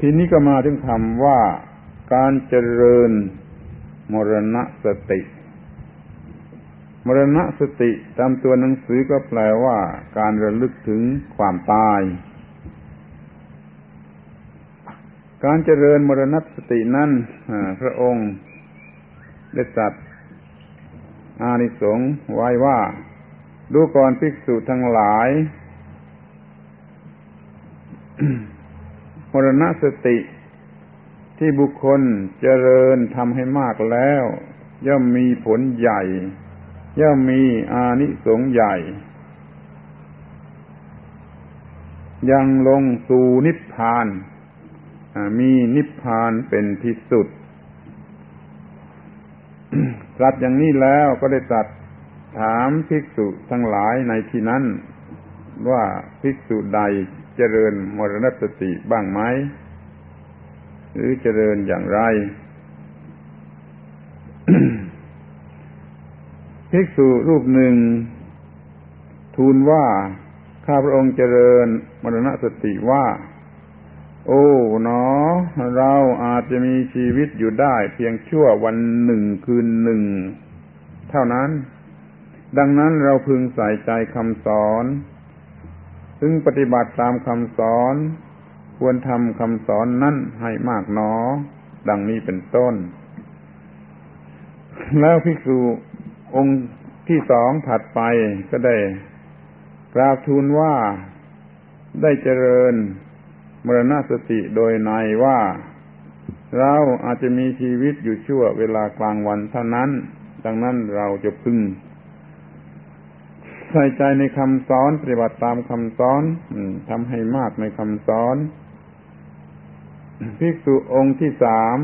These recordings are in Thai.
ทีนี้ก็มาถึงคำว่าการเจริญมรณสติ มรณสติตามตัวหนังสือก็แปลว่าการระลึกถึงความตาย การเจริญมรณสตินั้นพระองค์ได้ตรัสอานิสงส์ไว้ว่า ดูก่อนภิกษุทั้งหลาย รณสติที่บุคคลเจริญทำให้มากแล้ว ย่อมมีผลใหญ่ ย่อมมีอานิสงส์ใหญ่ ยังลงสู่นิพพาน มีนิพพานเป็นที่สุดตรัสอย่างนี้แล้วก็ได้ตรัสถามภิกษุทั้งหลายในที่นั้น ว่าภิกษุใด เจริญมรณสติบ้างไหมหรือเจริญอย่างไรภิกษุรูปหนึ่ง ทูลว่าข้าพระองค์เจริญมรณสติว่า โอ้หนอ เราอาจจะมีชีวิตอยู่ได้เพียงชั่ววันหนึ่งคืนหนึ่ง เท่านั้น ดังนั้นเราพึงใส่ใจคำสอน ซึ่งปฏิบัติตามคำสอน ควรทำคำสอนนั้นให้มากหนอ ดังนี้เป็นต้น แล้วภิกษุองค์ที่สองถัดไปก็ได้กราบทูลว่าได้เจริญมรณสติโดยในว่า เราอาจจะมีชีวิตอยู่ชั่วเวลากลางวันเท่านั้น ดังนั้นเราจะพึง ใส่ใจในคำสอน ปฏิบัติตามคำสอนทำให้มากในคำสอนภิกษุองค์ที่สาม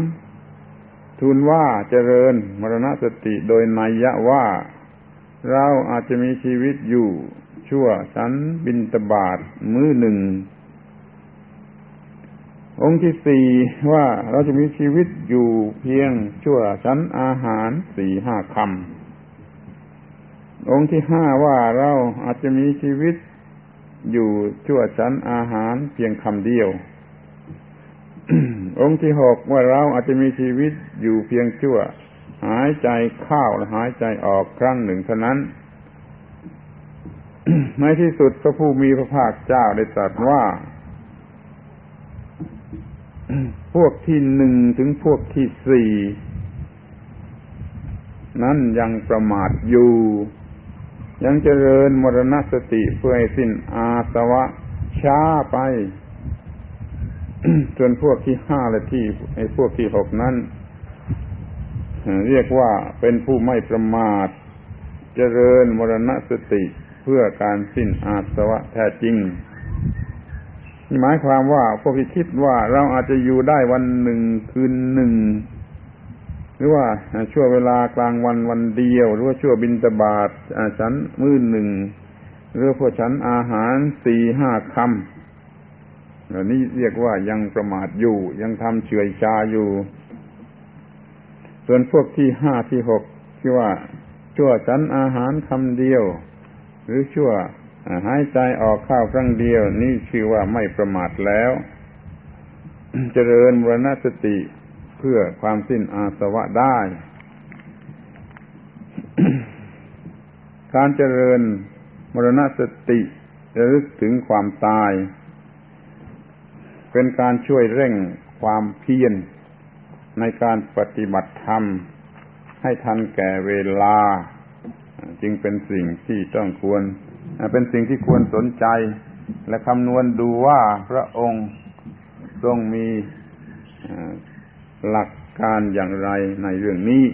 ทูลว่าเจริญมรณสติโดยนัยยะว่า เราอาจจะมีชีวิตอยู่ ชั่วชั้นบินตบาทมือหนึ่ง องค์ที่สี่ว่าเราจะมีชีวิตอยู่เพียงชั่วชั้นอาหารสี่ห้าคำ องค์ที่ห้าว่าเราอาจจะมีชีวิตอยู่ชั่วชั้นอาหารเพียงคำเดียว องค์ที่หกว่าเราอาจจะมีชีวิตอยู่เพียงชั่ว หายใจเข้าและหายใจออกครั้งหนึ่งเท่านั้นในที่สุดพระผู้มีพระภาคเจ้าได้ตรัสว่า พวกที่หนึ่งถึงพวกที่สี่นั้นยังประมาทอยู่ ยังเจริญมรณสติเพื่อให้สิ้นอาสวะช้าไป ส่วนพวกที่ห้าและที่ไอ้พวกที่หกนั้นเรียกว่าเป็นผู้ไม่ประมาท เจริญมรณสติเพื่อการสิ้นอาสวะแท้จริงหมายความว่าพวกที่คิดว่าเราอาจจะอยู่ได้วันหนึ่งคืนหนึ่ง รือว่าชั่วเวลากลางวันวันเดียว หรือว่าชั่วบินตบาทฉันมื้อหนึ่งหรือพวกฉันอาหารสี่ห้าคำเหล่านี้เรียกว่ายังประมาทอยู่ ยังทำเฉื่อยชาอยู่ ส่วนพวกที่ห้าที่หกที่ว่าชั่วฉันอาหารคำเดียว หรือชั่วหายใจออกข้าวครั้งเดียว นี่ชื่อว่าไม่ประมาทแล้ว เจริญมรณสติ พื่อความสิ้นอาสวะได้ การเจริญมรณสติระลึกถึงความตาย เป็นการช่วยเร่งความเพียรในการปฏิบัติธรรม ให้ทันแก่เวลา จึงเป็นสิ่งที่ต้องควร เป็นสิ่งที่ควรสนใจ และคำนวณดูว่าพระองค์ทรงมี หลักการอย่างไรในเรื่องนี้